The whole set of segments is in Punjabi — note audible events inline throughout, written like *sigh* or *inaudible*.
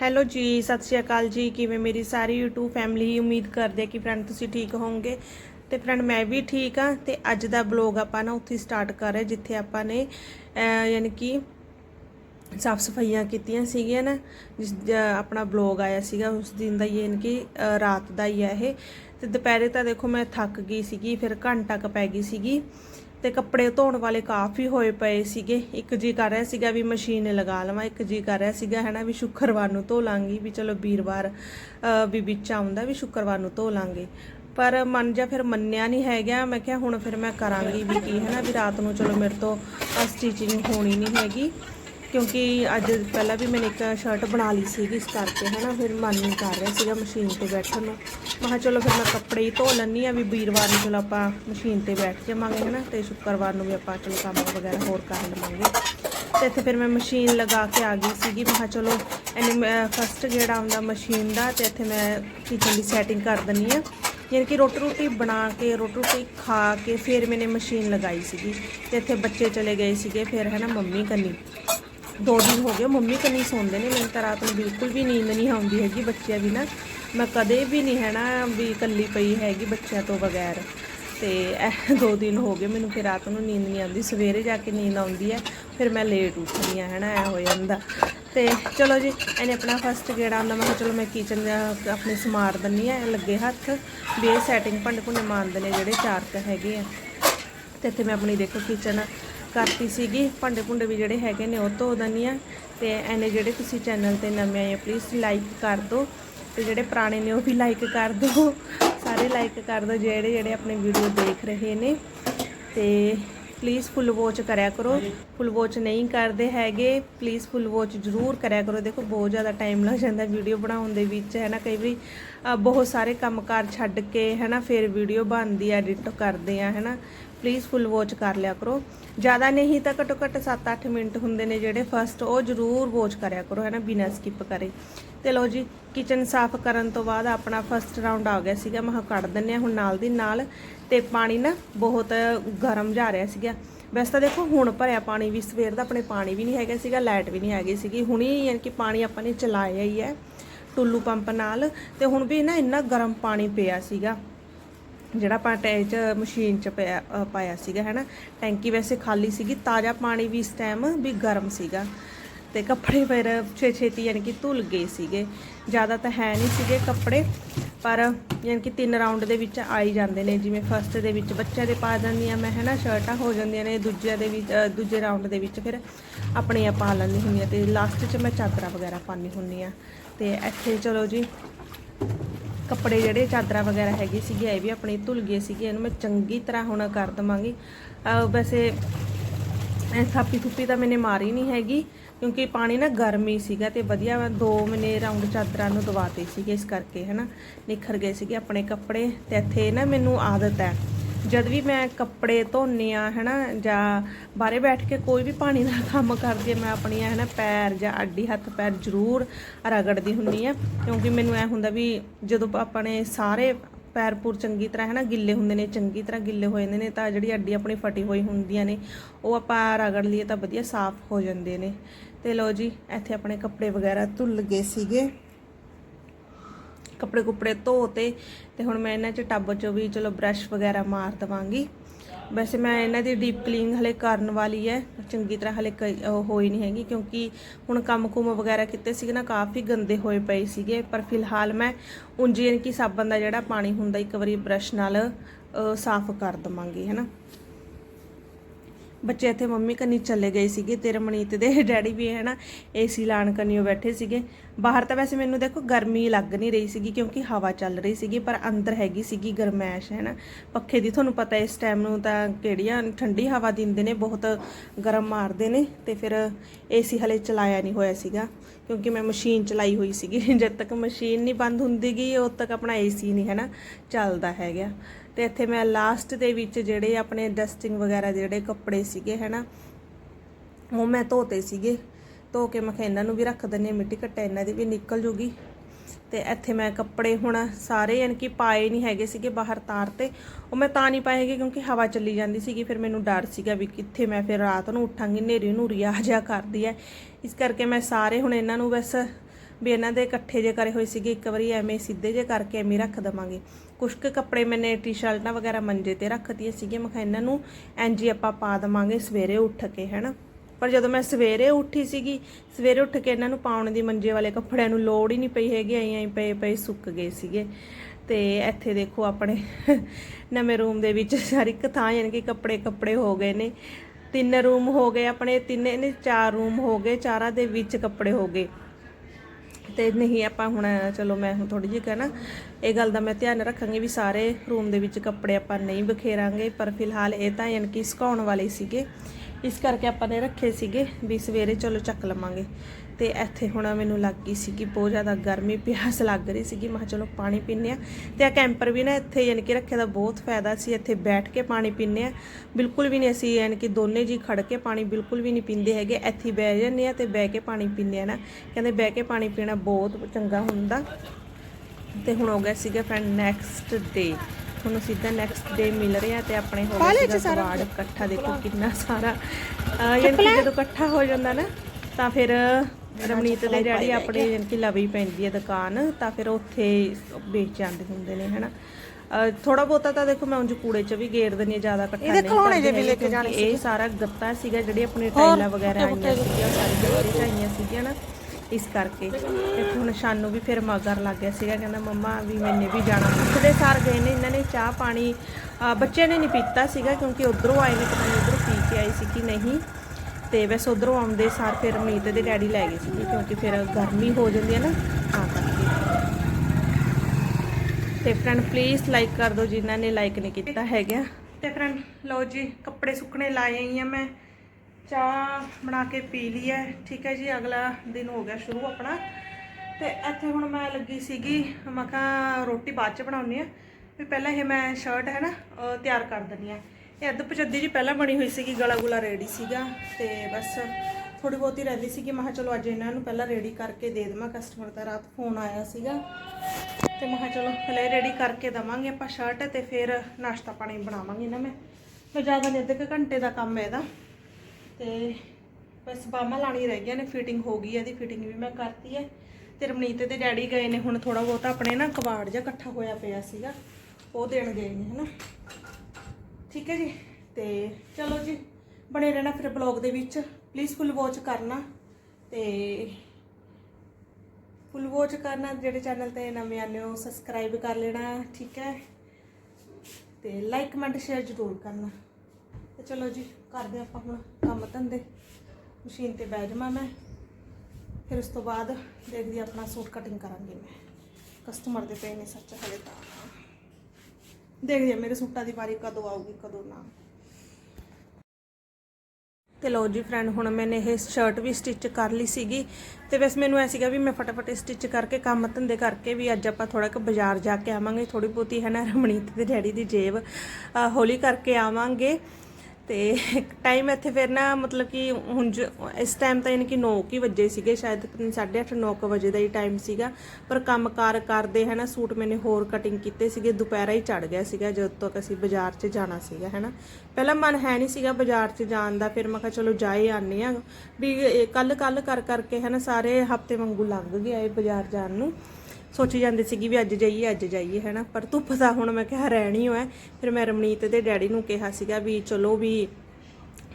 ਹੈਲੋ ਜੀ, ਸਤਿ ਸ਼੍ਰੀ ਅਕਾਲ ਜੀ। ਕਿਵੇਂ ਮੇਰੀ ਸਾਰੀ YouTube ਫੈਮਿਲੀ ਉਮੀਦ ਕਰਦੇ ਕਿ ਫਰੈਂਡ ਤੁਸੀਂ ਠੀਕ ਹੋਵੋਗੇ। ਤੇ ਫਰੈਂਡ ਮੈਂ ਵੀ ਠੀਕ ਆ ਤੇ ਅੱਜ ਦਾ ਬਲੌਗ ਆਪਾਂ ਨਾ ਉੱਥੇ ਸਟਾਰਟ ਕਰ ਰਹੇ, ਜਿੱਥੇ ਆਪਾਂ ਨੇ ਯਾਨੀ ਕਿ ਸਾਫ਼ ਸਫਾਈਆਂ ਕੀਤੀਆਂ ਸੀਗੀਆਂ ਨਾ, ਜਿਸ ਆਪਣਾ ਬਲੌਗ ਆਇਆ ਸੀਗਾ, ਉਸ ਦਿਨ ਦਾ ਯਾਨੀ ਕਿ ਰਾਤ ਦਾ ਹੀ ਹੈ ਇਹ। ਤੇ ਦੁਪਹਿਰੇ ਤਾਂ ਦੇਖੋ ਮੈਂ ਥੱਕ ਗਈ ਸੀਗੀ, ਫਿਰ ਘੰਟਾ ਕ ਪੈ ਗਈ ਸੀਗੀ। ਤੇ ਕੱਪੜੇ ਧੋਣ ਵਾਲੇ ਕਾਫੀ ਹੋਏ ਪਏ ਸੀਗੇ। ਇੱਕ ਜੀ ਕਰ ਰਿਹਾ ਸੀਗਾ ਵੀ ਮਸ਼ੀਨ ਲਗਾ ਲਵਾਂ, ਇੱਕ ਜੀ ਕਰ ਰਿਹਾ ਸੀਗਾ ਹਨਾ ਵੀ ਸ਼ੁੱਕਰਵਾਰ ਨੂੰ ਧੋ ਲਾਂਗੀ ਵੀ ਚਲੋ ਵੀਰਵਾਰ ਵੀ ਵਿੱਚ ਆਉਂਦਾ ਵੀ ਸ਼ੁੱਕਰਵਾਰ ਨੂੰ ਧੋ ਲਾਂਗੇ। ਪਰ ਮਨ ਜਾ ਫਿਰ ਮੰਨਿਆ ਨਹੀਂ ਹੈਗਾ। ਮੈਂ ਕਿਹਾ ਹੁਣ ਫਿਰ ਮੈਂ ਕਰਾਂਗੀ ਵੀ ਕੀ ਹਨਾ ਵੀ ਰਾਤ ਨੂੰ ਚਲੋ ਮੇਰੇ ਤੋਂ ਸਟਿਚਿੰਗ ਹੋਣੀ ਨਹੀਂ ਹੈਗੀ। ਕਿਉਂਕਿ ਅੱਜ ਪਹਿਲਾਂ ਵੀ ਮੈंने ਇੱਕ ਸ਼ਰਟ ਬਣਾ ਲਈ ਸੀਗੀ ਇਸ ਕਰਕੇ ਹਨਾ, ਫਿਰ ਮਨ ਨਹੀਂ ਕਰ ਰਿਹਾ ਸੀਗਾ ਮਸ਼ੀਨ ਤੇ ਬੈਠਣ ਨੂੰ। ਮੈਂ ਚਲੋ ਫਿਰ ਮੈਂ ਕੱਪੜੇ ਹੀ ਧੋ ਲੈਣੀ ਆ ਵੀ ਵੀਰਵਾਰ ਨੂੰ ਚਲੋ ਆਪਾਂ ਮਸ਼ੀਨ ਤੇ ਬੈਠ ਜਾਵਾਂਗੇ ਹਨਾ, ਤੇ ਸ਼ੁੱਕਰਵਾਰ ਨੂੰ ਵੀ ਆਪਾਂ ਚਲੋ ਕੰਮ ਵਗੈਰਾ ਹੋਰ ਕਰ ਲਵਾਂਗੇ। ਤੇ ਇੱਥੇ ਫਿਰ ਮੈਂ ਮਸ਼ੀਨ ਲਗਾ ਕੇ ਆ ਗਈ ਸੀਗੀ, ਮੈਂ ਕਿਹਾ ਚਲੋ ਇਹਨੇ ਫਸਟ ਜਿਹੜਾ ਆਉਂਦਾ ਮਸ਼ੀਨ ਦਾ, ਤੇ ਇੱਥੇ ਮੈਂ ਕਿਚਨ ਦੀ ਸੈਟਿੰਗ ਕਰ ਦਿੰਨੀ ਆ ਯਾਨੀ ਕਿ ਰੋਟੀ ਰੋਟੀ ਬਣਾ ਕੇ ਰੋਟੀ ਰੋਟੀ ਖਾ ਕੇ ਫਿਰ ਮੈਨੇ ਮਸ਼ੀਨ ਲਗਾਈ ਸੀਗੀ। ਤੇ ਇੱਥੇ ਬੱਚੇ ਚਲੇ ਗਏ ਸੀਗੇ, ਫਿਰ ਹੈ ਨਾ ਮੰਮੀ ਕੰਨੀ। ਦੋ ਦਿਨ ਹੋ ਗਏ, ਮੰਮੀ ਕੰਨੀ ਸੌਂਦੇ ਨੇ, ਮੈਨੂੰ ਤਾਂ ਰਾਤ ਨੂੰ ਬਿਲਕੁਲ ਵੀ ਨੀਂਦ ਨਹੀਂ ਆਉਂਦੀ ਹੈਗੀ ਬੱਚਿਆਂ ਵੀ ਨਾ। ਮੈਂ ਕਦੇ ਵੀ ਨਹੀਂ ਹੈ ਨਾ ਵੀ ਇਕੱਲੀ ਪਈ ਹੈਗੀ ਬੱਚਿਆਂ ਤੋਂ ਬਗੈਰ। ਤੇ ਇਹ ਦੋ ਦਿਨ ਹੋ ਗਏ, ਮੈਨੂੰ ਫਿਰ ਰਾਤ ਨੂੰ ਨੀਂਦ ਨਹੀਂ ਆਉਂਦੀ। ਸਵੇਰੇ ਜਾ ਕੇ ਨੀਂਦ ਆਉਂਦੀ ਹੈ, ਫਿਰ ਮੈਂ ਲੇਟ ਉੱਠਦੀ ਆ ਹੈ ਨਾ ਐ ਹੋ ਜਾਂਦਾ। ਤੇ ਚਲੋ ਜੀ, ਇਹਨੇ ਆਪਣਾ ਫਸਟ ਗੇੜਾ ਆਉਂਦਾ, ਮੈਂ ਕਿਹਾ ਚਲੋ ਮੈਂ ਕਿਚਨ ਆਪਣੇ ਸਮਾਰ ਦਿੰਨੀ ਆ ਲੱਗੇ ਹੱਥ। ਵੀ ਇਹ ਸੈਟਿੰਗ ਭਾਂਡੇ ਭੁੰਡੇ ਮਾਰਦੇ ਨੇ ਜਿਹੜੇ ਚਾਰਕ ਹੈਗੇ ਆ। ਤੇ ਇੱਥੇ ਮੈਂ ਆਪਣੀ ਦੇਖੋ ਕਿਚਨ ਕਰਤੀ ਸੀਗੀ। ਭਾਂਡੇ ਭੁੰਡੇ ਵੀ ਜਿਹੜੇ ਹੈਗੇ ਨੇ ਉਹ ਧੋ ਦਿੰਦੀ ਆ ਤੇ ਐਨੇ ਜਿਹੜੇ ਤੁਸੀਂ ਚੈਨਲ ਤੇ ਨਵੇਂ ਆਏ ਪਲੀਜ਼ ਲਾਈਕ ਕਰ ਦਿਓ। ਤੇ ਜਿਹੜੇ ਪੁਰਾਣੇ ਨੇ ਉਹ ਵੀ ਲਾਈਕ ਕਰ ਦਿਓ। ਸਾਰੇ ਲਾਈਕ ਕਰ ਦਿਓ, ਜਿਹੜੇ ਜਿਹੜੇ ਆਪਣੇ ਵੀਡੀਓ ਦੇਖ ਰਹੇ ਨੇ। ਤੇ ਪਲੀਜ਼ ਫੁੱਲ ਵਾਚ ਕਰਿਆ ਕਰੋ। ਫੁੱਲ ਵਾਚ ਨਹੀਂ ਕਰਦੇ ਹੈਗੇ। ਪਲੀਜ਼ ਫੁੱਲ ਵਾਚ ਜ਼ਰੂਰ ਕਰਿਆ ਕਰੋ। ਦੇਖੋ, ਬਹੁਤ ਜ਼ਿਆਦਾ ਟਾਈਮ ਲੱਗ ਜਾਂਦਾ ਵੀਡੀਓ ਬਣਾਉਣ ਦੇ ਵਿੱਚ, ਹੈ ਨਾ? ਕਈ ਵਾਰੀ ਬਹੁਤ ਸਾਰੇ ਕੰਮਕਾਰ ਛੱਡ ਕੇ, ਹੈ ਨਾ? ਫਿਰ ਵੀਡੀਓ ਬਣਦੀ ਹੈ ਐਡਿਟ ਕਰਦੇ ਆ, ਹੈ ਨਾ? ਪਲੀਜ਼ ਫੁੱਲ ਵਾਚ ਕਰ ਲਿਆ ਕਰੋ। ਜ਼ਿਆਦਾ ਨਹੀਂ ਤਾਂ ਘੱਟੋ ਘੱਟ 7-8 ਮਿੰਟ ਹੁੰਦੇ ਨੇ ਜਿਹੜੇ ਫਸਟ ਉਹ ਜ਼ਰੂਰ ਵਾਚ ਕਰਿਆ ਕਰੋ ਹੈ ਨਾ ਬਿਨਾਂ ਸਕਿਪ ਕਰੇ। ਤੇ ਲਓ ਜੀ ਕਿਚਨ ਸਾਫ਼ ਕਰਨ ਤੋਂ ਬਾਅਦ ਆਪਣਾ ਫਸਟ ਰਾਉਂਡ ਆ ਗਿਆ ਸੀਗਾ, ਮੈਂ ਕੱਢ ਦਿੰਨੇ ਆ ਹੁਣ ਨਾਲ ਦੀ ਨਾਲ। ਤੇ ਪਾਣੀ ਨਾ ਬਹੁਤ ਗਰਮ ਜਾ ਰਿਹਾ ਸੀਗਾ। ਵੈਸੇ ਤਾਂ ਦੇਖੋ, ਹੁਣ ਭਰਿਆ ਪਾਣੀ ਵੀ ਸਵੇਰ ਦਾ ਆਪਣੇ ਪਾਣੀ ਵੀ ਨਹੀਂ ਹੈਗਾ ਸੀਗਾ ਲਾਈਟ ਵੀ ਨਹੀਂ ਹੈਗੀ ਸੀਗੀ। ਹੁਣੀ ਯਾਨੀ ਕਿ ਪਾਣੀ ਆਪਾਂ ਨੇ ਚਲਾਇਆ ਹੀ ਹੈ, ਟੁੱਲੂ ਪੰਪ ਨਾਲ। ਤੇ ਹੁਣ ਵੀ ਨਾ ਇੰਨਾ ਗਰਮ ਪਾਣੀ ਪਿਆ ਸੀਗਾ। ਜਿਹੜਾ ਆਪਾਂ ਟੈ ਚ ਮਸ਼ੀਨ ਚ ਪਿਆ ਪਾਇਆ ਸੀਗਾ, ਹੈਨਾ? ਟੈਂਕੀ ਵੈਸੇ ਖਾਲੀ ਸੀਗੀ, ਤਾਜ਼ਾ ਪਾਣੀ ਵੀ ਇਸ ਟਾਈਮ ਵੀ ਗਰਮ ਸੀਗਾ। ਤੇ ਕੱਪੜੇ ਫਿਰ ਛੇ ਛੇਤੀ ਯਾਨੀ ਕਿ ਧੁੱਲ ਗਏ ਸੀਗੇ। ਜ਼ਿਆਦਾ ਤਾਂ ਹੈ ਨਹੀਂ ਸੀਗੇ ਕੱਪੜੇ, ਪਰ ਯਾਨੀ ਕਿ ਤਿੰਨ ਰਾਉਂਡ ਦੇ ਵਿੱਚ ਆਈ ਜਾਂਦੇ ਨੇ। ਜਿਵੇਂ ਫਸਟ ਦੇ ਵਿੱਚ ਬੱਚਿਆਂ ਦੇ ਪਾ ਦਿੰਦੀਆਂ ਮੈਂ, ਹੈਨਾ? ਸ਼ਰਟਾਂ ਹੋ ਜਾਂਦੀਆਂ ਨੇ ਦੂਜੇ ਦੇ ਵਿੱਚ ਦੂਜੇ ਰਾਉਂਡ ਦੇ ਵਿੱਚ ਫਿਰ ਆਪਣੀਆਂ ਪਾ ਲੈਂਦੀ ਹੁੰਦੀ ਆ ਤੇ ਲਾਸਟ 'ਚ ਮੈਂ ਚਾਦਰਾਂ ਵਗੈਰਾ ਪਾਉਂਦੀ ਹੁੰਦੀ ਆ ਤੇ ਇੱਥੇ ਚਲੋ ਜੀ ਕੱਪੜੇ ਜਿਹੜੇ ਚਾਦਰਾਂ ਵਗੈਰਾ ਹੈਗੇ ਸੀਗੀ, ਇਹ ਵੀ ਆਪਣੇ ਧੁਲ ਗਏ ਸੀਗੇ, ਇਹਨੂੰ ਮੈਂ ਚੰਗੀ ਤਰ੍ਹਾਂ ਹੁਣ ਕਰ ਦਵਾਂਗੀ। ਵੈਸੇ ਥਾਪੀ ਥੁੱਪੀ ਤਾਂ ਮੈਨੇ ਮਾਰੀ ਨਹੀਂ ਹੈਗੀ, ਕਿਉਂਕਿ ਪਾਣੀ ਨਾ ਗਰਮ ਹੀ ਸੀਗਾ ਤੇ ਵਧੀਆ ਮੈਂ ਦੋ ਮੈਨੇ ਰਾਉਂਡ ਚਾਦਰਾਂ ਨੂੰ ਦਵਾਤੇ ਸੀਗੇ, ਇਸ ਕਰਕੇ ਹਨਾ, ਨਿਖਰ ਗਏ ਸੀਗੇ ਆਪਣੇ ਕੱਪੜੇ ਤੇ ਇੱਥੇ ਨਾ ਮੈਨੂੰ ਆਦਤ ਹੈ। ਜਦ ਵੀ ਮੈਂ ਕੱਪੜੇ ਧੋਨੀ ਆ, ਹਨਾ, ਜਾਂ ਬਾਹਰੇ ਬੈਠ ਕੇ ਕੋਈ ਵੀ ਪਾਣੀ ਦਾ ਕੰਮ ਕਰਦੀ ਮੈਂ ਆਪਣੀਆਂ, ਹਨਾ, ਪੈਰ ਜਾਂ ਅੱਡੀ ਹੱਥ ਪੈਰ ਜ਼ਰੂਰ ਰਗੜਦੀ ਹੁੰਨੀ ਆ। ਕਿਉਂਕਿ ਮੈਨੂੰ ਐ ਹੁੰਦਾ ਵੀ ਜਦੋਂ ਆਪਣੇ ਸਾਰੇ ਪੈਰ ਪੂਰ ਚੰਗੀ ਤਰ੍ਹਾਂ ਹੈ ਨਾ ਗਿੱਲੇ ਹੁੰਦੇ ਨੇ, ਚੰਗੀ ਤਰ੍ਹਾਂ ਗਿੱਲੇ ਹੋ ਜਾਂਦੇ ਨੇ, ਤਾਂ ਜਿਹੜੀ ਅੱਡੀ ਆਪਣੀ ਫਟੀ ਹੋਈ ਹੁੰਦੀਆਂ ਨੇ, ਉਹ ਆਪਾਂ ਰਗੜ ਲਈਏ ਤਾਂ ਵਧੀਆ ਸਾਫ਼ ਹੋ ਜਾਂਦੇ ਨੇ। ਤੇ ਲਓ ਜੀ, ਇੱਥੇ ਆਪਣੇ ਕੱਪੜੇ ਵਗੈਰਾ ਧੁੱਲ ਗਏ ਸੀਗੇ। ਕੱਪੜੇ ਕੁਪੜੇ ਧੋਤੇ ਤੇ ਹੁਣ ਮੈਂ ਇਹਨਾਂ 'ਚ ਟੱਬ ਚੋਂ ਵੀ ਚਲੋ ਬ੍ਰਸ਼ ਵਗੈਰਾ ਮਾਰ ਦਵਾਂਗੀ। ਵੈਸੇ ਮੈਂ ਇਹਨਾਂ ਦੀ ਡੀਪ ਕਲੀਨ ਹਲੇ ਕਰਨ ਵਾਲੀ ਹੈ ਚੰਗੀ ਤਰ੍ਹਾਂ ਹਲੇ ਕ- ਹੋਈ ਨਹੀਂ ਹੈਗੀ ਕਿਉਂਕਿ ਹੁਣ ਕੰਮ ਕੁਮ ਵਗੈਰਾ ਕੀਤੇ ਸੀਗੇ ਨਾ ਕਾਫੀ ਗੰਦੇ ਹੋਏ ਪਏ ਸੀਗੇ, ਪਰ ਫਿਲਹਾਲ ਮੈਂ ਉਂਝ ਯਾਨੀ ਕਿ ਸਾਬਣ ਦਾ ਜਿਹੜਾ ਪਾਣੀ ਹੁੰਦਾ ਇੱਕ ਵਾਰੀ ਬ੍ਰਸ਼ ਨਾਲ ਸਾਫ਼ ਕਰ ਦਵਾਂਗੀ, ਹੈਨਾ। ਬੱਚੇ ਇੱਥੇ ਮੰਮੀ ਕੰਨੀ ਚਲੇ ਗਏ ਸੀਗੇ ਤੇ ਰਮਣੀਤ ਦੇ ਡੈਡੀ ਵੀ ਹੈ ਨਾ ਏਸੀ ਲਾਣ ਕੰਨੀਓ ਬੈਠੇ ਸੀਗੇ। ਬਾਹਰ ਤਾਂ ਵੈਸੇ ਮੈਨੂੰ ਦੇਖੋ ਗਰਮੀ ਲੱਗ ਨਹੀਂ ਰਹੀ ਸੀਗੀ ਕਿਉਂਕਿ ਹਵਾ ਚੱਲ ਰਹੀ ਸੀਗੀ, ਪਰ ਅੰਦਰ ਹੈਗੀ ਸੀਗੀ ਗਰਮੈਸ਼ ਹੈ ਨਾ ਪੱਖੇ ਦੀ ਤੁਹਾਨੂੰ ਪਤਾ ਇਸ ਟਾਈਮ ਨੂੰ ਤਾਂ ਕਿਹੜੀਆਂ ਠੰਡੀ ਹਵਾ ਦਿੰਦੇ ਨੇ, ਬਹੁਤ ਗਰਮ ਮਾਰਦੇ ਨੇ ਤੇ ਫਿਰ ਏਸੀ ਹਲੇ ਚਲਾਇਆ ਨਹੀਂ ਹੋਇਆ ਸੀਗਾ ਕਿਉਂਕਿ ਮੈਂ ਮਸ਼ੀਨ ਚਲਾਈ ਹੋਈ ਸੀਗੀ। *laughs* ਜਦ ਤੱਕ ਮਸ਼ੀਨ ਨਹੀਂ ਬੰਦ ਹੁੰਦੀਗੀ ਉਦ ਤੱਕ ਆਪਣਾ ਏਸੀ ਨਹੀਂ ਹੈ ਨਾ ਚੱਲਦਾ ਹੈਗਾ। ਤੇ ਇੱਥੇ ਮੈਂ ਲਾਸਟ ਦੇ ਵਿੱਚ ਜਿਹੜੇ ਆਪਣੇ ਡਸਟਿੰਗ ਵਗੈਰਾ ਜਿਹੜੇ ਕੱਪੜੇ ਸੀਗੇ ਹੈ ਨਾ ਉਹ ਮੈਂ ਧੋਤੇ ਸੀਗੇ। ਧੋ ਕੇ ਮੈਂ ਕਿਹਾ ਇਹਨਾਂ ਨੂੰ ਵੀ ਰੱਖ ਦਿੰਨੇ ਮਿੱਟੀ ਘੱਟਾ ਇਹਨਾਂ ਦੀ ਵੀ ਨਿਕਲ ਜੂਗੀ। ਤੇ ਇੱਥੇ ਮੈਂ ਕੱਪੜੇ ਹੁਣ ਸਾਰੇ ਯਾਨੀ ਕਿ ਪਾਏ ਨਹੀਂ ਹੈਗੇ ਸੀਗੇ ਬਾਹਰ ਤਾਰ ਤੇ। ਉਹ ਮੈਂ ਤਾਂ ਨਹੀਂ ਪਾਏ ਹੈਗੇ ਕਿਉਂਕਿ ਹਵਾ ਚੱਲੀ ਜਾਂਦੀ ਸੀਗੀ, ਫਿਰ ਮੈਨੂੰ ਡਰ ਸੀਗਾ ਵੀ ਕਿੱਥੇ ਮੈਂ ਫਿਰ ਰਾਤ ਨੂੰ ਉੱਠਾਂਗੀ ਨੇਰੀ ਨੂਰੀ ਆ ਜਾ ਕਰਦੀ ਐ। ਇਸ ਕਰਕੇ ਮੈਂ ਸਾਰੇ ਹੁਣ ਇਹਨਾਂ ਨੂੰ ਬਸ ਵੀ ਇਹਨਾਂ ਦੇ ਇਕੱਠੇ ਜੇ ਕਰੇ ਹੋਏ ਸੀਗੇ, ਇੱਕ ਵਾਰੀ ਐਵੇਂ ਸਿੱਧੇ ਜੇ ਕਰਕੇ ਐਵੇਂ ਰੱਖ ਦਵਾਂਗੇ। ਕੁਛ ਕੁ ਕੱਪੜੇ ਮੈਨੇ ਟੀ-ਸ਼ਰਟਾਂ ਵਗੈਰਾ ਮੰਜੇ ਤੇ ਰੱਖਤੀਆਂ ਸੀਗੀਆਂ, ਮੈਂ ਕਿਹਾ ਇਹਨਾਂ ਨੂੰ ਇੰਜ ਹੀ ਆਪਾਂ ਪਾ ਦਵਾਂਗੇ ਸਵੇਰੇ ਉੱਠ ਕੇ, ਹੈਨਾ। ਪਰ ਜਦੋਂ ਮੈਂ ਸਵੇਰੇ ਉੱਠੀ ਸੀਗੀ, ਸਵੇਰੇ ਉੱਠ ਕੇ ਇਹਨਾਂ ਨੂੰ ਪਾਉਣ ਦੀ ਮੰਜੇ ਵਾਲੇ ਕੱਪੜਿਆਂ ਨੂੰ ਲੋੜ ਹੀ ਨਹੀਂ ਪਈ ਹੈਗੀ, ਐਂ ਐਂ ਪਏ ਪਏ ਸੁੱਕ ਗਏ ਸੀਗੇ। ਤੇ ਇੱਥੇ ਦੇਖੋ ਆਪਣੇ ਨਵੇਂ ਰੂਮ ਦੇ ਵਿੱਚ ਹਰ ਇੱਕ ਥਾਂ ਯਾਨੀ ਕਿ ਕੱਪੜੇ ਕੱਪੜੇ ਹੋ ਗਏ ਨੇ। ਤਿੰਨ ਰੂਮ ਹੋ ਗਏ ਆਪਣੇ, ਤਿੰਨੇ ਨੇ ਚਾਰ ਰੂਮ ਹੋ ਗਏ, ਚਾਰਾਂ ਦੇ ਵਿੱਚ ਕੱਪੜੇ ਹੋ ਗਏ। ਤੇ ਨਹੀਂ ਆਪਾਂ ਹੁਣ, ਚਲੋ ਮੈਂ ਹੁਣ ਥੋੜੀ ਜਿਹੀ ਕਹਿਣਾ, ਇਹ ਗੱਲ ਦਾ ਮੈਂ ਧਿਆਨ ਰੱਖਾਂਗੀ ਵੀ ਸਾਰੇ ਰੂਮ ਦੇ ਵਿੱਚ ਕੱਪੜੇ ਆਪਾਂ ਨਹੀਂ ਬਖੇਰਾਂਗੇ ਪਰ ਫਿਲਹਾਲ ਇਹ ਤਾਂ ਯਾਨੀ ਕਿ ਸੁਕਾਉਣ ਵਾਲੇ ਸੀਗੇ। ਇਸ ਕਰਕੇ ਆਪਾਂ ਨੇ ਰੱਖੇ ਸੀਗੇ ਵੀ ਸਵੇਰੇ ਚਲੋ ਚੱਕ ਲਵਾਂਗੇ। ਤੇ ਇੱਥੇ ਹੁਣ ਮੈਨੂੰ ਲੱਗ ਗਈ ਸੀਗੀ ਬਹੁਤ ਜ਼ਿਆਦਾ ਗਰਮੀ, ਪਿਆਸ ਲੱਗ ਰਹੀ ਸੀਗੀ। ਮੈਂ ਕਿਹਾ ਚਲੋ ਪਾਣੀ ਪੀਂਦੇ ਆ ਤੇ ਆ ਕੈਂਪਰ ਵੀ ਨਾ ਇੱਥੇ ਯਾਨੀ ਕਿ ਰੱਖੇ ਦਾ ਬਹੁਤ ਫਾਇਦਾ। ਸੀ ਇੱਥੇ ਬੈਠ ਕੇ ਪਾਣੀ ਪੀਂਦੇ ਆ ਬਿਲਕੁਲ ਵੀ ਨਹੀਂ ਅਸੀਂ ਯਾਨੀ ਕਿ ਦੋਨੇ ਜੀ ਖੜ ਕੇ ਪਾਣੀ ਬਿਲਕੁਲ ਵੀ ਨਹੀਂ ਪੀਂਦੇ ਹੈਗੇ। ਇੱਥੇ ਬਹਿ ਜਾਂਦੇ ਆ ਤੇ ਬਹਿ ਕੇ ਪਾਣੀ ਪੀਂਦੇ ਆ ਨਾ। ਕਹਿੰਦੇ ਬਹਿ ਕੇ ਪਾਣੀ ਪੀਣਾ ਬਹੁਤ ਚੰਗਾ ਹੁੰਦਾ। ਤੇ ਹੁਣ ਹੋ ਗਿਆ ਸੀਗਾ ਫਰੈਂਡ ਨੈਕਸਟ ਡੇ ਤੁਹਾਨੂੰ ਸਿੱਧਾ ਨੈਕਸਟ ਡੇ ਮਿਲ ਰਿਹਾ ਤੇ ਆਪਣੇ ਹੋ ਗਿਆ ਕਵਾੜ ਇਕੱਠਾ ਦੇਖੋ ਕਿੰਨਾ ਸਾਰਾ। ਯਾਨੀ ਕਿ ਜਦੋਂ ਇਕੱਠਾ ਹੋ ਜਾਂਦਾ ਨਾ ਤਾਂ ਫਿਰ ਰਮਨੀਤ ਦੇ ਡੈਡੀ ਆਪਣੇ ਯਾਨੀ ਕਿ ਲਵੀ ਪੈਂਦੀ ਹੈ ਦੁਕਾਨ ਤਾਂ ਫਿਰ ਉੱਥੇ ਵੇਚ ਜਾਂਦੇ ਹੁੰਦੇ ਨੇ ਹਨਾ? ਥੋੜਾ ਬਹੁਤਾ ਤਾਂ ਦੇਖੋ ਮੈਂ ਉਂਝ ਕੂੜੇ 'ਚ ਵੀ ਗੇਰ ਹਾਂ ਜ਼ਿਆਦਾ ਇਕੱਠਾ ਨਹੀਂ ਖਲੋਣੇ ਜੇ ਵੀ ਲੈ ਕੇ ਜਾਣੇ ਇਹ ਸਾਰਾ ਗੱਤਾ ਸੀਗਾ ਜਿਹੜੀ ਆਪਣੀ ਟਾਈਲਾਂ ਵਗੈਰਾ ਆਈਆਂ ਸੀਗੀਆਂ ਉਹ ਸਾਰੀ 'ਚ ਆਈਆਂ ਸੀਗੀਆਂ ਨਾ ਇਸ ਕਰਕੇ ਤੇ ਹੁਣ ਸ਼ਾਨੂ ਵੀ ਫਿਰ ਮਗਰ ਲੱਗ ਗਿਆ ਸੀਗਾ, ਕਹਿੰਦਾ ਮੰਮਾ ਵੀ ਮੈਨੇ ਵੀ ਜਾਣਾ। ਉੱਠਦੇ ਸਾਰ ਗਏ ਨੇ, ਇਹਨਾਂ ਨੇ ਚਾਹ ਪਾਣੀ ਬੱਚਿਆਂ ਨੇ ਨਹੀਂ ਪੀਤਾ ਸੀਗਾ ਕਿਉਂਕਿ ਉਧਰੋਂ ਆਏ ਨੇ ਪਤਾ ਨਹੀਂ ਉਧਰੋਂ ਪੀ ਕੇ ਆਏ ਸੀ ਕਿ ਨਹੀਂ। ਤੇ ਵੈਸੇ ਉਧਰੋਂ ਆਉਂਦੇ ਸਾਰ ਫਿਰ ਮੀਤ ਦੇ ਡੈਡੀ ਲੈ ਗਏ ਸੀ ਕਿਉਂਕਿ ਫਿਰ ਗਰਮੀ ਹੋ ਜਾਂਦੀ ਹੈ ਨਾ, ਤਾਂ ਕਰਕੇ। ਤੇ ਫਰੈਂਡ ਪਲੀਜ਼ ਲਾਈਕ ਕਰ ਦਿਓ ਜਿਨ੍ਹਾਂ ਨੇ ਲਾਈਕ ਨਹੀਂ ਕੀਤਾ ਹੈਗਾ। ਤੇ ਫਰੈਂਡ ਲਓ ਜੀ, ਕੱਪੜੇ ਸੁੱਕਣੇ ਲਾਏ ਆਈ ਆ ਮੈਂ। ਚਾਹ ਬਣਾ ਕੇ ਪੀ ਲਈ ਹੈ। ਠੀਕ ਹੈ ਜੀ, ਅਗਲਾ ਦਿਨ ਹੋ ਗਿਆ ਸ਼ੁਰੂ ਆਪਣਾ। ਤੇ ਇੱਥੇ ਹੁਣ ਮੈਂ ਲੱਗੀ ਸੀਗੀ, ਮੈਂ ਕਿਹਾ ਰੋਟੀ ਬਾਅਦ ਚ ਬਣਾਉਣੀ ਆ ਵੀ ਪਹਿਲਾਂ ਇਹ ਮੈਂ ਸ਼ਰਟ ਹੈ ਨਾ ਤਿਆਰ ਕਰ ਦਿੰਨੀ ਆ ਇਹ ਅੱਧ ਪਚੱਦੀ ਜੀ ਪਹਿਲਾਂ ਬਣੀ ਹੋਈ ਸੀਗੀ, ਗਲਾ ਗੁਲਾ ਰੈਡੀ ਸੀਗਾ। ਤੇ ਬਸ ਥੋੜੀ ਬਹੁਤੀ ਰਹਿੰਦੀ ਸੀਗੀ, ਮੈਂ ਕਿਹਾ ਚਲੋ ਅੱਜ ਇਹਨਾਂ ਨੂੰ ਪਹਿਲਾਂ ਰੈਡੀ ਕਰਕੇ ਦੇ ਦੇਵਾਂ ਕਸਟਮਰ ਦਾ। ਰਾਤ ਫੋਨ ਆਇਆ ਸੀਗਾ। ਤੇ ਮੈਂ ਕਿਹਾ ਚਲੋ ਪਹਿਲੇ ਰੈਡੀ ਕਰਕੇ ਦਵਾਂਗੇ ਆਪਾਂ ਸ਼ਰਟ ਤੇ, ਫਿਰ ਨਾਸ਼ਤਾ ਪਾਣੀ ਬਣਾਵਾਂਗੇ ਨਾ ਮੈਂ। ਮੈਂ ਜ਼ਿਆਦਾ ਨਹੀਂ, ਅੱਧੇ ਕੁ ਘੰਟੇ ਦਾ ਕੰਮ ਹੈ ਇਹਦਾ। ਤੇ ਬਸ ਬਾਹਾਂ ਲਾਣੀ ਰਹਿ ਗਈਆਂ ਨੇ ਫਿਟਿੰਗ ਹੋ ਗਈ ਹੈ ਇਹਦੀ ਫਿਟਿੰਗ ਵੀ ਮੈਂ ਕਰਤੀ ਹੈ ਤੇ ਰਮਨੀਤ ਦੇ ਡੈਡੀ ਗਏ ਨੇ, ਹੁਣ ਥੋੜਾ ਬਹੁਤਾ ਆਪਣੇ ਨਾ ਕਬਾੜ ਜਿਹਾ ਇਕੱਠਾ ਹੋਇਆ ਪਿਆ ਸੀਗਾ, ਉਹ ਦੇਣ ਗਏ ਨੇ, ਹਨਾ। ਠੀਕ ਹੈ ਜੀ? ਤੇ ਚਲੋ ਜੀ, ਬਣੇ ਰਹਿਣਾ ਫਿਰ ਬਲੌਗ ਦੇ ਵਿੱਚ। ਪਲੀਜ਼ ਫੁੱਲ ਵਾਚ ਕਰਨਾ ਤੇ ਫੁੱਲ ਵਾਚ ਕਰਨਾ, ਜਿਹੜੇ ਚੈਨਲ ਤੇ ਨਵੇਂ ਆਨੇ ਹੋ ਸਬਸਕ੍ਰਾਈਬ ਕਰ ਲੈਣਾ, ਠੀਕ ਹੈ? ਤੇ ਲਾਈਕ ਕਮੈਂਟ ਸ਼ੇਅਰ ਜ਼ਰੂਰ ਕਰਨਾ। ਤੇ ਚਲੋ ਜੀ, ਕਰਦੇ ਹਾਂ ਆਪਾਂ ਹੁਣ ਕੰਮ ਧੰਦੇ। ਮਸ਼ੀਨ ਤੇ ਬਹਿ ਜਾਵਾਂ ਮੈਂ। ਫਿਰ ਉਸ ਤੋਂ ਬਾਅਦ ਦੇਖਦੀ ਆਪਣਾ ਸੂਟ ਕਟਿੰਗ ਕਰਾਂਗੀ ਮੈਂ। ਕਸਟਮਰ ਦੇ ਪਏ ਨੇ ਸੱਚ ਹਲੇ ਤਾਂ। ਦੇਖਦੇ ਹਾਂ ਮੇਰੇ ਸੂਟਾਂ ਦੀ ਵਾਰੀ ਕਦੋਂ ਆਊਗੀ, ਕਦੋਂ ਨਾ। ਤੇ ਲਓ ਜੀ ਫਰੈਂਡ ਹੁਣ ਮੈਨੇ ਇਹ ਸ਼ਰਟ ਵੀ ਸਟਿਚ ਕਰ ਲਈ ਸੀਗੀ। ਤੇ ਬਸ ਮੈਨੂੰ ਐ ਸੀਗਾ ਵੀ ਮੈਂ ਫਟਾਫਟ ਸਟਿਚ ਕਰਕੇ ਕੰਮ ਧੰਦੇ ਕਰਕੇ ਵੀ ਅੱਜ ਆਪਾਂ ਥੋੜਾ ਕੁ ਬਾਜ਼ਾਰ ਜਾ ਕੇ ਆਵਾਂਗੇ। ਥੋੜੀ ਬਹੁਤੀ ਹੈ ਨਾ ਰਮਣੀਤ ਦੇ ਡੈਡੀ ਦੀ ਜੇਬ ਹੌਲੀ ਕਰਕੇ ਆਵਾਂਗੇ। ਤੇ ਟਾਈਮ ਇੱਥੇ ਫਿਰ ਨਾ ਮਤਲਬ ਕਿ ਹੁਣ ਜ- ਇਸ ਟਾਈਮ ਤਾਂ ਯਾਨੀ ਕਿ 9 ਕੀ ਵਜੇ ਸੀਗੇ, ਸ਼ਾਇਦ 8:30 9 ਵਜੇ ਦਾ ਹੀ ਟਾਈਮ ਸੀਗਾ। ਪਰ ਕੰਮਕਾਰ ਕਰਦੇ ਹੈ ਨਾ ਸੂਟ ਮੈਨੇ ਹੋਰ ਕਟਿੰਗ ਕੀਤੇ ਸੀਗੇ, ਦੁਪਹਿਰਾ ਹੀ ਚੜ ਗਿਆ ਸੀਗਾ, ਜਦੋਂ ਤੱਕ ਅਸੀਂ ਬਾਜ਼ਾਰ 'ਚ ਜਾਣਾ ਸੀਗਾ ਹੈ ਨਾ ਪਹਿਲਾਂ ਮਨ ਹੈ ਨਹੀਂ ਸੀਗਾ ਬਾਜ਼ਾਰ 'ਚ ਜਾਣ ਦਾ, ਫਿਰ ਮੈਂ ਕਿਹਾ ਚਲੋ ਜਾਏ ਆਨੇ ਆ ਵੀ ਕੱਲ ਕੱਲ ਕਰ ਕਰਕੇ ਹੈ ਨਾ ਸਾਰੇ ਹਫ਼ਤੇ ਵਾਂਗੂ ਲੰਘ ਗਿਆ ਇਹ ਬਾਜ਼ਾਰ ਜਾਣ ਨੂੰ। ਸੋਚੀ ਜਾਂਦੀ ਸੀਗੀ ਵੀ ਅੱਜ ਜਾਈਏ ਅੱਜ ਜਾਈਏ, ਹੈਨਾ। ਪਰ ਧੁੱਪ ਦਾ ਹੁਣ ਮੈਂ ਕਿਹਾ ਰਹਿਣੀ ਹੋਇਆ ਫਿਰ ਮੈਂ ਰਮਨੀਤ ਦੇ ਡੈਡੀ ਨੂੰ ਕਿਹਾ ਸੀਗਾ ਵੀ ਚਲੋ ਵੀ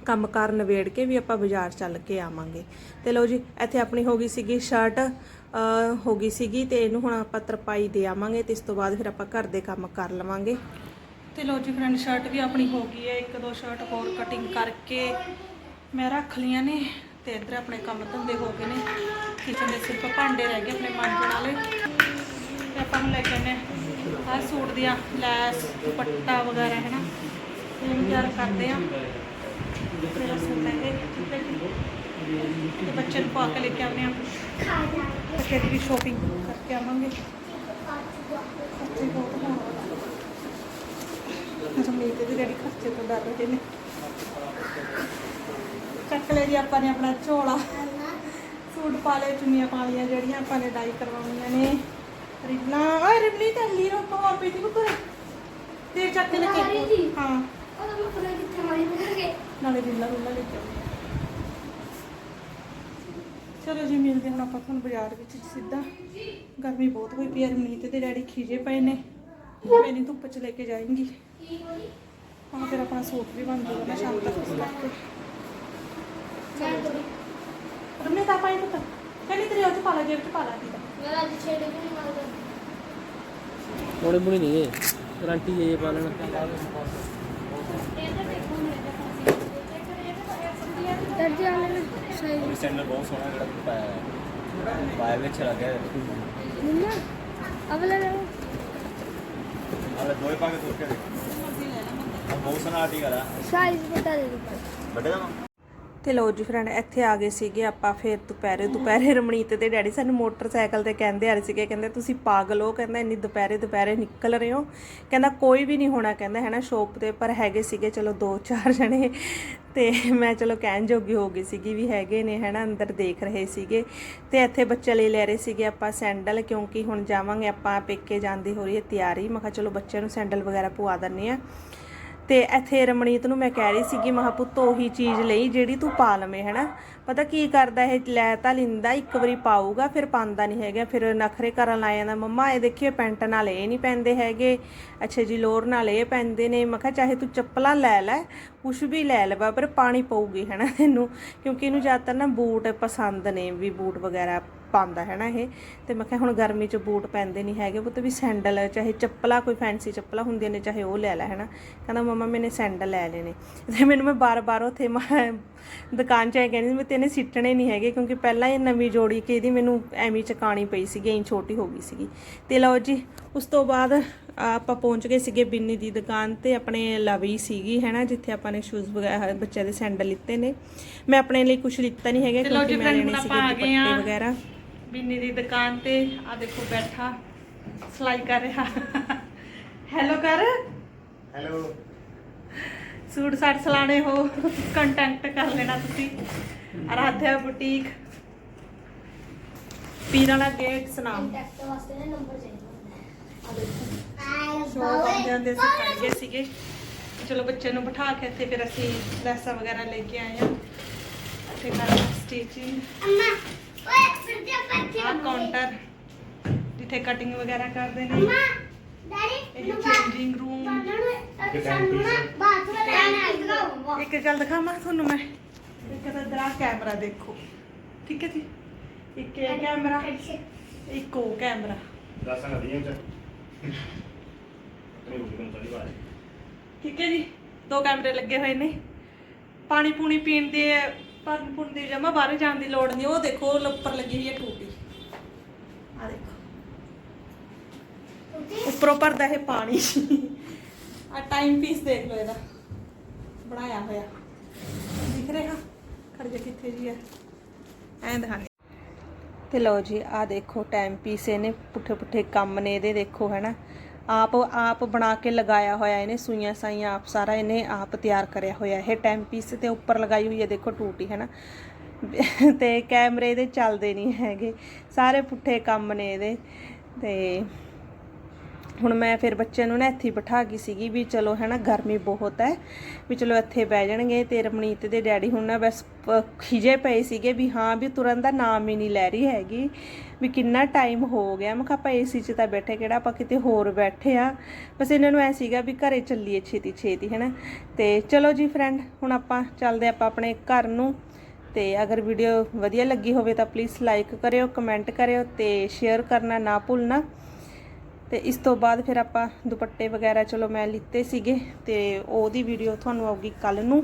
ਕੰਮ ਕਾਰ ਨਵੇੜ ਕੇ ਵੀ ਆਪਾਂ ਬਾਜ਼ਾਰ ਚੱਲ ਕੇ ਆਵਾਂਗੇ। ਤੇ ਲਓ ਜੀ, ਇੱਥੇ ਆਪਣੀ ਹੋ ਗਈ ਸੀਗੀ ਸ਼ਰਟ ਹੋ ਗਈ ਸੀਗੀ ਤੇ ਇਹਨੂੰ ਹੁਣ ਆਪਾਂ ਤਰਪਾਈ ਦੇ ਆਵਾਂਗੇ ਤੇ ਇਸ ਤੋਂ ਬਾਅਦ ਫਿਰ ਆਪਾਂ ਘਰ ਦੇ ਕੰਮ ਕਰ ਲਵਾਂਗੇ। ਤੇ ਲਓ ਜੀ ਫਰੈਂਡ ਸ਼ਰਟ ਵੀ ਆਪਣੀ ਹੋ ਗਈ ਹੈ ਇੱਕ ਦੋ ਸ਼ਰਟ ਹੋਰ ਕਟਿੰਗ ਕਰਕੇ ਮੈਂ ਰੱਖ ਲੀਆਂ ਨੇ ਤੇ ਇੱਧਰ ਆਪਣੇ ਕੰਮ ਧੰਦੇ ਹੋ ਗਏ ਨੇ। ਕਿਚਨ ਦੇ ਸਿਰਫ ਭਾਂਡੇ ਰਹਿ ਗਏ ਆਪਣੇ ਮਾਂਜਣ ਵਾਲੇ। ਆਪਾਂ ਨੂੰ ਲੈ ਕੇ ਆਨੇ ਆਹ ਸੂਟ ਦੀਆਂ ਲੈਸ, ਦੁਪੱਟਾ ਵਗੈਰਾ ਹੈ ਨਾ ਇਹ ਤਿਆਰ ਕਰਦੇ ਆ। ਮੇਰਾ ਸੂਟ ਹੈ ਇਹ ਬੱਚੇ ਨੂੰ ਪਾ ਕੇ ਲੈ ਕੇ ਆਉਂਦੇ ਆ। ਬੱਚੇ ਦੀ ਵੀ ਸ਼ੋਪਿੰਗ ਕਰਕੇ ਆਵਾਂਗੇ। ਖਰਚੇ ਬਹੁਤ ਹੋਣ ਰਮੀਤ ਦੇ ਡੈਡੀ ਖਰਚੇ ਤੋਂ ਡਰ ਰਹੇ ਨੇ। ਚੱਕ ਲਿਆ ਜੀ ਆਪਾਂ ਨੇ ਆਪਣਾ ਝੋਲਾ। ਸੂਟ ਪਾ ਲਏ, ਚੁੰਨੀਆਂ ਪਾ ਲਈਆਂ, ਜਿਹੜੀਆਂ ਆਪਾਂ ਨੇ ਡਾਈ ਕਰਵਾਉਣੀਆਂ ਨੇ। ਤਾਂ ਪੀ ਦੀ ਕੁਰੇ ਤੇ ਚੱਕ ਕੇ ਲੈ ਕੇ ਹਾਂ। ਨਾਲੇ ਰੀਲਾ ਰੂਲਾ ਲੈ ਕੇ ਆਉਂਦੇ। ਚਲੋ ਜੀ ਮਿਲਦੇ ਹੁਣ ਆਪਾਂ ਤੁਹਾਨੂੰ ਬਾਜ਼ਾਰ ਵਿੱਚ ਸਿੱਧਾ। ਗਰਮੀ ਬਹੁਤ ਹੋਈ ਪਈ ਹੈ ਰਮਨੀਤ ਤੇ ਡੈਡੀ ਖੀਜੇ ਪਏ ਨੇ। ਮੈਂ ਨਹੀਂ ਧੁੱਪ ਚ ਲੈ ਕੇ ਜਾਏਂਗੀ। ਹੁਣ ਫਿਰ ਆਪਣਾ ਸੂਟ ਵੀ ਬਣ ਜਾਊਗਾ ਨਾ ਸ਼ਾਮ ਤੱਕ ਇਸ ਕਰਕੇ। ਰਮਨੀਤ ਆਪਾਂ ਇਹ ਪਤਾ। ਕਹਿੰਦੀ ਤੇਰੇ ਉਹ ਚ ਪਾ ਲਾ ਜੇਬ ਚ ਪਾ ਲਾ ਦੀ ਮੇਰਾ ਅੱਜ ਛੇੜੇ ਵੀ ਨਹੀਂ ਮਾਰਦਾ। ਹੁਣੇ ਬੁਣੀ ਨਹੀਂ ਹੈ ਗਰੰਟੀ ਇਹ ਪਾ ਲੈਣਾ ਇਹ ਦਰਜੇ ਵਾਲੇ ਨੇ ਸਹੀ ਸੈਂਡਲ ਬਹੁਤ ਸੋਹਣਾ ਜਿਹੜਾ ਪਾਇਆ ਹੈ ਪਾਇਆ ਵਿੱਚ ਲੱਗਿਆ ਮੰਮਾ ਅਗਲੇ ਨੇ ਆਲੇ ਦੋਏ ਪਾ ਕੇ ਤੁਰ ਕੇ ਦੇਖ। ਬਹੁਤ ਸੋਹਣਾ ਆਰਟੀਕਲ ਆ। ਸਾਈਜ਼ ਬਤਾ ਦੇ ਵੱਡੇ ਦਾ ਤੇ ਲਓ ਜੀ ਫਰੈਂਡ ਇੱਥੇ ਆ ਗਏ ਸੀਗੇ ਆਪਾਂ ਫਿਰ ਦੁਪਹਿਰੇ ਦੁਪਹਿਰੇ ਰਮਣੀਤ ਤੇ ਡੈਡੀ। ਸਾਨੂੰ ਮੋਟਰਸਾਈਕਲ ਤੇ ਕਹਿੰਦੇ ਆ ਰਹੇ ਸੀਗੇ, ਕਹਿੰਦੇ ਤੁਸੀਂ ਪਾਗਲ ਹੋ, ਕਹਿੰਦਾ ਇੰਨੀ ਦੁਪਹਿਰੇ ਦੁਪਹਿਰੇ ਨਿਕਲ ਰਹੇ ਹੋ। ਕਹਿੰਦਾ ਕੋਈ ਵੀ ਨਹੀਂ ਹੋਣਾ, ਕਹਿੰਦਾ ਹੈ ਨਾ ਸ਼ੋਪ ਤੇ, ਪਰ ਹੈਗੇ ਸੀਗੇ ਚਲੋ ਦੋ *laughs* ਚਾਰ ਜਣੇ। ਤੇ ਮੈਂ ਚਲੋ ਕਹਿਣ ਜੋਗੀ ਹੋ ਗਈ ਸੀਗੀ ਵੀ ਹੈਗੇ ਨੇ, ਹੈ ਨਾ, ਅੰਦਰ ਦੇਖ ਰਹੇ ਸੀਗੇ। ਤੇ ਇੱਥੇ ਬੱਚੇ ਲਈ ਲੈ ਰਹੇ ਸੀਗੇ ਆਪਾਂ ਸੈਂਡਲ, ਕਿਉਂਕਿ ਹੁਣ ਜਾਵਾਂਗੇ ਆਪਾਂ ਪੇਕੇ ਜਾਂਦੀ ਹੋ ਰਹੀ ਹੈ ਤਿਆਰੀ। ਮੈਂ ਕਿਹਾ ਚਲੋ ਬੱਚਿਆਂ ਨੂੰ ਸੈਂਡਲ ਵਗੈਰਾ ਪਵਾ ਦਿੰਨੇ ਆ ਤੇ ਇੱਥੇ ਰਮਣੀਤ ਨੂੰ ਮੈਂ ਕਹਿ ਰਹੀ ਸੀਗੀ ਮਹਾ ਪੁੱਤ ਉਹੀ ਚੀਜ਼ ਲਈ ਜਿਹੜੀ ਤੂੰ ਪਾ ਲਵੇਂ, ਹੈਨਾ? ਪਤਾ ਕੀ ਕਰਦਾ ਇਹ? ਲੈ ਤਾਂ ਲਿੰਦਾ, ਇੱਕ ਵਾਰੀ ਪਾਊਗਾ, ਫਿਰ ਪਾਉਂਦਾ ਨਹੀਂ ਹੈਗਾ, ਫਿਰ ਨਖਰੇ ਕਰਨ ਲੱਗ ਜਾਂਦਾ। ਮੰਮਾ, ਇਹ ਦੇਖਿਓ, ਪੈਂਟ ਨਾਲ ਇਹ ਨਹੀਂ ਪੈਂਦੇ ਹੈਗੇ। ਅੱਛਾ ਜੀ, ਲੋਰ ਨਾਲ ਇਹ ਪੈਂਦੇ ਨੇ। ਮੈਂ ਕਿਹਾ, ਚਾਹੇ ਤੂੰ ਚੱਪਲਾਂ ਲੈ ਲੈ, ਕੁਛ ਵੀ ਲੈ ਲੈ, ਪਰ ਪਾਣੀ ਪਊਗੀ, ਹੈਨਾ ਤੈਨੂੰ ਕਿਉਂਕਿ ਇਹਨੂੰ ਜ਼ਿਆਦਾਤਰ ਨਾ ਬੂਟ ਪਸੰਦ ਨੇ, ਵੀ ਬੂਟ ਵਗੈਰਾ ਪਾਉਂਦਾ ਹੈ ਨਾ ਇਹ। ਤੇ ਮੈਂ ਕਿਹਾ ਹੁਣ ਗਰਮੀ 'ਚ ਬੂਟ ਪੈਂਦੇ ਨਹੀਂ ਹੈਗੇ ਪੁੱਤ ਵੀ ਸੈਂਡਲ, ਚਾਹੇ ਚੱਪਲਾਂ, ਕੋਈ ਫੈਂਸੀ ਚੱਪਲਾਂ ਹੁੰਦੀਆਂ ਨੇ, ਚਾਹੇ ਉਹ ਲੈ ਲੈ, ਹੈ ਨਾ। ਕਹਿੰਦਾ ਮਮਾ ਮੈਨੇ ਸੈਂਡਲ ਲੈ ਲੈਣੇ। ਤੇ ਮੈਨੂੰ ਮੈਂ ਬਾਰ-ਬਾਰ ਉੱਥੇ ਦੁਕਾਨ 'ਚ ਆਏ ਕਹਿੰਦੀ ਮੈਂ ਤੈਨੇ ਸਿੱਟਣੇ ਨਹੀਂ ਹੈਗੇ ਕਿਉਂਕਿ ਪਹਿਲਾਂ ਇਹ ਨਵੀਂ ਜੋੜੀ ਕਿ ਇਹਦੀ ਮੈਨੂੰ ਐਵੇਂ ਚਕਾਣੀ ਪਈ ਸੀਗੀ ਐਂ ਛੋਟੀ ਹੋ ਗਈ ਸੀਗੀ। ਤੇ ਲਓ ਜੀ ਉਸ ਤੋਂ ਬਾਅਦ ਆਪਾਂ ਪਹੁੰਚ ਗਏ ਸੀਗੇ ਬਿੰਨੀ ਦੀ ਦੁਕਾਨ ਤੇ ਆਪਣੇ ਲਵੀ ਸੀਗੀ ਹੈ ਨਾ ਜਿੱਥੇ ਆਪਾਂ ਨੇ ਸ਼ੂਜ਼ ਵਗੈਰਾ ਬੱਚਿਆਂ ਦੇ ਸੈਂਡਲ ਲਿੱਤੇ ਨੇ। ਮੈਂ ਆਪਣੇ ਲਈ ਕੁਝ ਲਿੱਤਾ ਨਹੀਂ ਹੈਗਾ ਤੇ ਲਓ ਜੀ ਕਿਉਂਕਿ ਮੈਂ ਲੈਣੇ ਸੀਗੇ ਦੁਪੱਟੇ ਆਂ। ਵਗੈਰਾ। ਬਿੰਨੀ ਦੀ ਦੁਕਾਨ ਤੇ। ਆ ਦੇਖੋ ਬੈਠਾ ਸਲਾਈ ਕਰ ਰਿਹਾ। ਹੈਲੋ ਕਰ। ਹੈਲੋ ਸੂਟ ਸਾਟ ਸਲਾਣੇ ਹੋ ਕੰਟੈਕਟ ਕਰ ਲੈਣਾ ਤੁਸੀਂ। ਆਰਾਧਿਆ ਬੁਟੀਕ ਪੀਰ ਵਾਲਾ ਗੇਟ ਸੁਨਾਮ ਕੰਟੈਕਟ ਵਾਸਤੇ ਨਾ ਨੰਬਰ ਚਾਹੀਦਾ ਆ ਦੇਖੋ। ਸ਼ੋਅ ਆਉਂਦੇ ਆਉਂਦੇ ਅਸੀਂ ਖੜ ਗਏ ਸੀਗੇ। ਚਲੋ ਬੱਚੇ ਨੂੰ ਬਿਠਾ ਕੇ ਇੱਥੇ ਫਿਰ ਅਸੀਂ ਲੈਸਾਂ ਵਗੈਰਾ ਲੈ ਕੇ ਆਏ ਆ ਇੱਥੇ ਕਰ ਸਟੀਚਿੰਗ ਅੰਮਾ ਓਏ ਫਿਰ ਦੇ ਬੱਚੇ ਆ ਕਾਊਂਟਰ ਜਿੱਥੇ ਕਟਿੰਗ ਵਗੈਰਾ ਕਰਦੇ ਨੇ। ਅੰਮਾ ਇਹ ਚੇਂਜਿੰਗ ਰੂਮ ਇੱਕ ਗੱਲ ਦਿਖਾਵਾਂ ਤੁਹਾਨੂੰ ਮੈਂ? ਇੱਕ ਤਾਂ ਦਰਾ ਕੈਮਰਾ ਦੇਖੋ। ਠੀਕ ਹੈ ਜੀ? ਇੱਕ ਇਹ ਕੈਮਰਾ ਇੱਕ ਉਹ ਕੈਮਰਾ। ਦੱਸਾਂ ਚ। ਨੂੰ ਬਾਰੇ ਠੀਕ ਹੈ ਜੀ? ਦੋ ਕੈਮਰੇ ਲੱਗੇ ਹੋਏ ਨੇ। ਪਾਣੀ ਪੂਣੀ ਪੀਣ ਦੇ ਪਾਣੀ ਪੂਣ ਦੀ ਜਮਾ ਬਾਹਰ ਜਾਣ ਦੀ ਲੋੜ ਨਹੀਂ। ਉਹ ਦੇਖੋ ਉਹ ਉੱਪਰ ਲੱਗੀ ਹੋਈ ਹੈ ਟੂਟੀ ਆ ਦੇਖੋ ਉੱਪਰੋਂ ਭਰਦਾ ਇਹ ਪਾਣੀ। ਆ ਟਾਈਮ ਪੀਸ ਦੇਖ ਲਓ ਇਹਦਾ। ਬਣਾਇਆ ਹੋਇਆ। ਦਿਖ ਰਿਹਾ? ਖੜ ਜਾ ਕਿੱਥੇ ਜੀ ਹੈ ਐਂ ਦਿਖਾਣੇ ਤੇ ਲਓ ਜੀ ਆ ਦੇਖੋ ਟਾਈਮ ਪੀਸ ਇਹਨੇ ਪੁੱਠੇ ਪੁੱਠੇ ਕੰਮ ਨੇ ਇਹਦੇ, ਦੇਖੋ ਹੈਨਾ। ਆਪ ਆਪ ਬਣਾ ਕੇ ਲਗਾਇਆ ਹੋਇਆ ਇਹਨੇ, ਸੂਈਆਂ ਸਾਈਆਂ ਆਪ ਸਾਰਾ ਇਹਨੇ ਆਪ ਤਿਆਰ ਕਰਿਆ ਹੋਇਆ। ਇਹ ਟਾਈਮ ਪੀਸ ਤੇ ਉੱਪਰ ਲਗਾਈ ਹੋਈ ਹੈ, ਦੇਖੋ ਟੂਟੀ, ਹੈਨਾ। ਤੇ ਕੈਮਰੇ ਦੇ ਚੱਲਦੇ ਨਹੀਂ ਹੈਗੇ। ਸਾਰੇ ਪੁੱਠੇ ਕੰਮ ਨੇ ਇਹਦੇ। ਤੇ ਹੁਣ ਮੈਂ ਫਿਰ ਬੱਚਿਆਂ ਨੂੰ ਨਾ ਇੱਥੇ ਬਿਠਾ ਗਈ ਸੀਗੀ ਵੀ ਚਲੋ ਹੈ ਨਾ ਗਰਮੀ ਬਹੁਤ ਹੈ, ਵੀ ਚਲੋ ਇੱਥੇ ਬਹਿ ਜਾਣਗੇ ਤੇ ਰਮਣੀਤ ਦੇ ਡੈਡੀ ਹੁਣ ਨਾ ਬਸ ਖਿਜੇ ਪਏ ਸੀਗੇ ਵੀ ਹਾਂ, ਵੀ ਤੁਰਨ ਦਾ ਨਾਮ ਹੀ ਨਹੀਂ ਲੈ ਰਹੀ ਹੈਗੀ, ਵੀ ਕਿੰਨਾ ਟਾਈਮ ਹੋ ਗਿਆ। ਮੈਂ ਕਿਹਾ ਆਪਾਂ ਏਸੀ 'ਚ ਤਾਂ ਬੈਠੇ, ਕਿਹੜਾ ਆਪਾਂ ਕਿਤੇ ਹੋਰ ਬੈਠੇ ਆ ਬਸ ਇਹਨਾਂ ਨੂੰ ਐ ਸੀਗਾ ਵੀ ਘਰੇ ਚੱਲੀਏ ਛੇਤੀ ਛੇਤੀ ਹੈ ਨਾ ਤੇ ਚਲੋ ਜੀ ਫਰੈਂਡ ਹੁਣ ਆਪਾਂ ਚੱਲਦੇ ਆਪਾਂ ਆਪਣੇ ਘਰ ਨੂੰ। ਤੇ ਅਗਰ ਵੀਡੀਓ ਵਧੀਆ ਲੱਗੀ ਹੋਵੇ ਤਾਂ ਪਲੀਜ਼ ਲਾਈਕ ਕਰਿਓ ਕਮੈਂਟ ਕਰਿਓ ਤੇ ਸ਼ੇਅਰ ਕਰਨਾ ਨਾ ਭੁੱਲਣਾ। ਤੇ ਇਸ ਤੋਂ ਬਾਅਦ ਫਿਰ ਆਪਾਂ ਦੁਪੱਟੇ ਵਗੈਰਾ ਚਲੋ ਮੈਂ ਲਿੱਤੇ ਸੀਗੇ ਤੇ ਉਹਦੀ ਵੀਡੀਓ ਤੁਹਾਨੂੰ ਆਊਗੀ ਕੱਲ ਨੂੰ।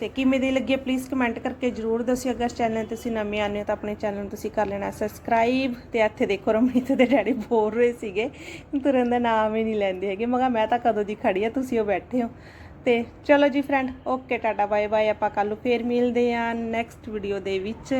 ਤੇ ਕਿਵੇਂ ਦੀ ਲੱਗੀ ਪਲੀਜ਼ ਕਮੈਂਟ ਕਰਕੇ ਜਰੂਰ ਦੱਸਿਓ ਅਗਰ ਚੈਨਲ ਤੇ ਤੁਸੀਂ ਨਵੇਂ ਆਨੇ ਹੋ ਤਾਂ ਆਪਣੇ ਚੈਨਲ ਨੂੰ ਤੁਸੀਂ ਕਰ ਲੈਣਾ ਸਬਸਕ੍ਰਾਈਬ ਤੇ ਇੱਥੇ ਦੇਖੋ ਰਮਨੀਤ ਦੇ ਡੈਡੀ ਬੋਲ ਰਹੇ ਸੀਗੇ ਤੁਰਨ ਦਾ ਨਾਮ ਹੀ ਨਹੀਂ ਲੈਂਦੇ ਹੈਗੇ। ਮੈਂ ਮੈਂ ਤਾਂ ਕਦੋਂ ਦੀ ਖੜੀ ਆ, ਤੁਸੀਂ ਉਹ ਬੈਠੇ ਹੋ। ਤੇ ਚਲੋ ਜੀ friend okay tata bye bye ਆਪਾਂ ਕੱਲ ਨੂੰ ਫੇਰ ਮਿਲਦੇ ਆ ਨੈਕਸਟ ਵੀਡੀਓ ਦੇ ਵਿੱਚ।